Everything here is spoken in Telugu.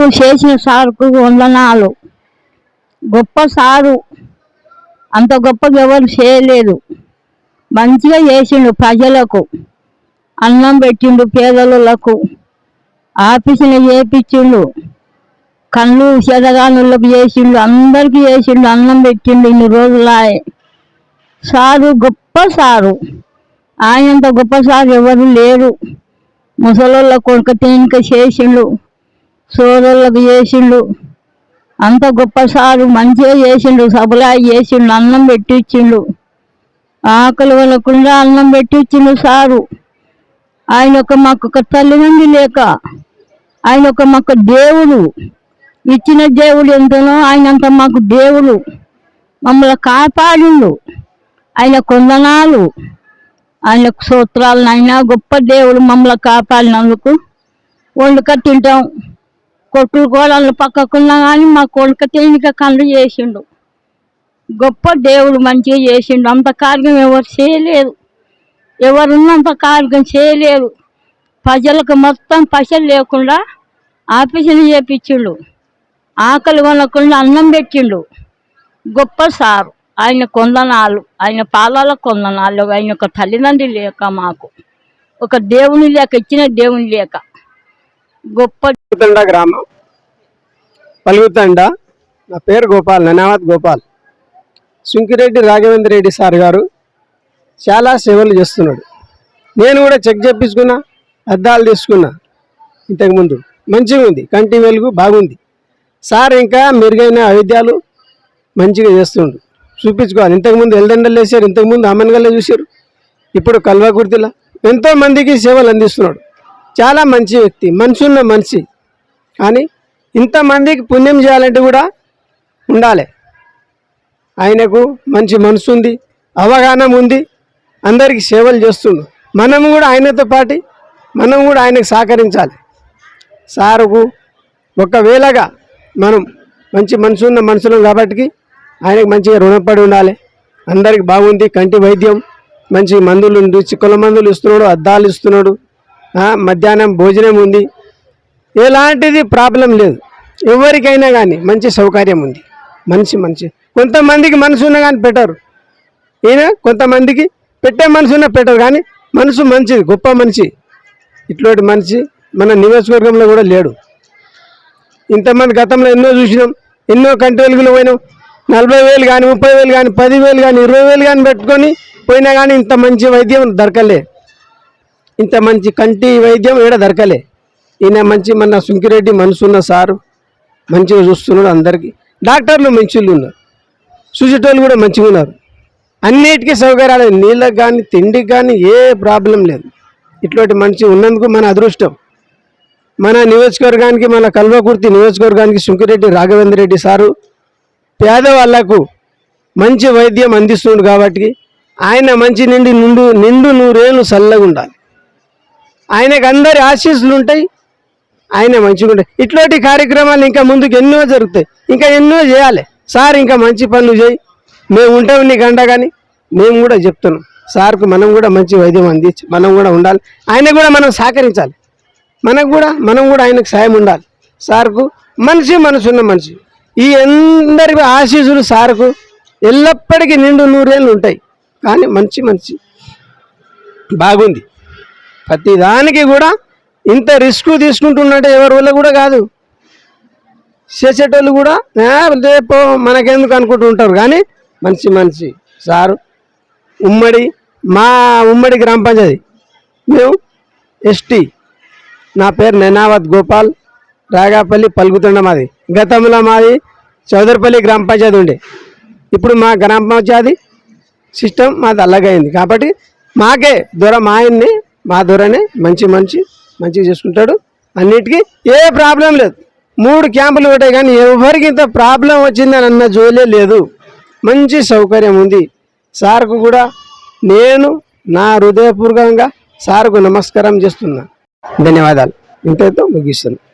నువ్వు చేసిన సార్కు వందనాలు. గొప్ప సారు. అంత గొప్పగా ఎవరు చేయలేదు. మంచిగా చేసిండు ప్రజలకు. అన్నం పెట్టిండు పేదలకు ఆఫీసులు చేపించిండు. కళ్ళు చెదగానులకు చేసిండు. అందరికీ చేసిండు. అన్నం పెట్టిండు ఇన్ని రోజులాయే. సారు గొప్ప సారు. ఆయనంత గొప్ప సారు ఎవరు లేరు. ముసలోళ్ళ కొడుక తేనిక చేసిండు. సోదరులకు చేసిండు. అంత గొప్ప సారు మంచిగా చేసిండు సబలా చేసిండు అన్నం పెట్టిచ్చిండు. ఆకలి వాళ్ళకుండా అన్నం పెట్టిచ్చిండు సారు. ఆయన ఒక మాకు ఒక తల్లిదండ్రి లేక ఆయన ఒక మాకు దేవుడు. ఇచ్చిన దేవుడు ఎంతనో ఆయనంత మాకు దేవుడు. మమ్మల్ని కాపాడిండు. ఆయన కొందనాలు. ఆయన సూత్రాలు అయినా గొప్ప దేవుడు మమ్మల్ని కాపాడినందుకు వండుక తింటాం. కొట్టులు గోడలు పక్కకున్నా కానీ మా కొడుక తేనిక కళ్ళు చేసిండు. గొప్ప దేవుడు మంచిగా చేసిండు. అంత కార్యం ఎవరు చేయలేదు. ఎవరున్నంత కార్యం చేయలేదు. ప్రజలకు మొత్తం పైసలు లేకుండా ఆఫీసులు చేపించిండు. ఆకలి కొనకుండా అన్నం పెట్టిండు. గొప్ప సారు. ఆయన కొందనాలు. ఆయన పాదాల కొందనాలు. ఆయన ఒక తల్లిదండ్రి లేక మాకు. ఒక దేవుని లేక ఇచ్చిన దేవుని లేక. గొప్ప పలుగుతండ గ్రామం. పలుగుతండ నా పేరు గోపాల్ ననావత్ గోపాల్. సుంకిరెడ్డి రాఘవేంద్ర రెడ్డి సార్ గారు చాలా సేవలు చేస్తున్నాడు. నేను కూడా చెక్ చేపించుకున్నా అద్దాలు తీసుకున్నా ఇంతకుముందు మంచిగా ఉంది కంటి వెలుగు బాగుంది. సార్ ఇంకా మెరుగైన వైద్యాలు మంచిగా చేస్తుండు. చూపించుకోవాలి. ఇంతకుముందు ఎల్దండలు వేసారు ఇంతకుముందు అమ్మన్గల్లో చూశారు. ఇప్పుడు కల్వకుర్తిలా ఎంతో మందికి సేవలు అందిస్తున్నాడు. చాలా మంచి వ్యక్తి మనిషి ఉన్న మనిషి. కానీ ఇంతమందికి పుణ్యం చేయాలంటే కూడా ఉండాలి. ఆయనకు మంచి మనసు ఉంది అవగాహన ఉంది అందరికీ సేవలు చేస్తుండు. మనం కూడా ఆయనతో పాటు మనం కూడా ఆయనకు సహకరించాలి. సారుకు ఒకవేళగా మనం మంచి మనసు ఉన్న మనుషులం కాబట్టి ఆయనకు మంచిగా రుణపడి ఉండాలి. అందరికి బాగుంది కంటి వైద్యం మంచి మందులు చిక్కుల మందులు ఇస్తున్నాడు అద్దాలు ఇస్తున్నాడు. మధ్యాహ్నం భోజనం ఉంది ఎలాంటిది ప్రాబ్లం లేదు. ఎవరికైనా కానీ మంచి సౌకర్యం ఉంది. మనిషి మనిషి. కొంతమందికి మనసు ఉన్నా కానీ పెట్టరు. ఈయన కొంతమందికి పెట్టే మనసు ఉన్నా పెట్టరు. కానీ మనసు మంచిది గొప్ప మనిషి. ఇట్లాంటి మనిషి మన నియోజకవర్గంలో కూడా లేడు. ఇంతమంది గతంలో ఎన్నో చూసినాం. ఎన్నో కంటి వెలుగులు పోయినాం. నలభై వేలు కానీ ముప్పై వేలు కానీ పదివేలు కానీ ఇరవై వేలు కానీ పెట్టుకొని పోయినా కానీ ఇంత మంచి వైద్యం దొరకలే. ఇంత మంచి కంటి వైద్యం ఏడ దొరకలే. ఈయన మంచి మన సుంకిరెడ్డి మనసున్న సారు. మంచిగా చూస్తున్నాడు అందరికీ. డాక్టర్లు మంచిగా ఉన్నారు. చూసేటోళ్ళు కూడా మంచిగా ఉన్నారు. అన్నిటికీ సౌకర్యాలు నీళ్ళకి కానీ తిండికి కానీ ఏ ప్రాబ్లం లేదు. ఇట్లాంటి మనిషి ఉన్నందుకు మన అదృష్టం. మన నియోజకవర్గానికి మన కల్వకుర్తి నియోజకవర్గానికి సుంకిరెడ్డి రాఘవేంద్ర రెడ్డి సారు పేదవాళ్ళకు మంచి వైద్యం అందిస్తుండు కాబట్టి ఆయన మంచి నిండి నిండు నిండు నూరేళ్ళు చల్లగా ఉండాలి. ఆయనకు అందరి ఆశీస్సులు ఉంటాయి. ఆయన మంచిగా ఉంటాయి ఇట్లాంటి కార్యక్రమాలు ఇంకా ముందుకు ఎన్నో జరుగుతాయి. ఇంకా ఎన్నో చేయాలి. సార్ ఇంకా మంచి పనులు చేయి. మేము ఉంటాం నీకు అండ కానీ. మేము కూడా చెప్తున్నాం. సార్కు మనం కూడా మంచి వైద్యం అందించి మనం కూడా ఉండాలి. ఆయన కూడా మనం సహకరించాలి. మనకు కూడా మనం కూడా ఆయనకు సాయం ఉండాలి. సార్కు మనిషి మనసున్న మనిషి. ఈ అందరి ఆశీస్సులు సార్కు ఎల్లప్పటికీ నిండు నూరేళ్ళు ఉంటాయి. కానీ మంచి మంచి బాగుంది. ప్రతిదానికి కూడా ఇంత రిస్క్ తీసుకుంటున్నట్టే ఎవరి వల్ల కూడా కాదు. చేసేటోళ్ళు కూడా రేపు మనకెందుకు అనుకుంటుంటారు కానీ మనిషి మనిషి సారు ఉమ్మడి మా ఉమ్మడి గ్రామ పంచాయతీ. మేము ఎస్టీ. నా పేరు నెనావత్ గోపాల్ రాగాపల్లి పలుకుతుండ మాది. గతంలో మాది చౌదరిపల్లి గ్రామ పంచాయతీ ఉండే. ఇప్పుడు మా గ్రామ పంచాయతీ సిస్టమ్ మాది అల్లగైంది కాబట్టి మాకే దూర మా ఆయన్ని మా దూరనే మంచి మంచి మంచిగా చేసుకుంటాడు. అన్నిటికీ ఏ ప్రాబ్లం లేదు. మూడు క్యాంపులు ఉంటాయి కానీ ఎవరికి ఇంత ప్రాబ్లం వచ్చిందని అన్న జోలే లేదు. మంచి సౌకర్యం ఉంది. సార్కు కూడా నేను నా హృదయపూర్వకంగా సార్కు నమస్కారం చేస్తున్నా. ధన్యవాదాలు. ఇంతతో ముగిస్తున్నాను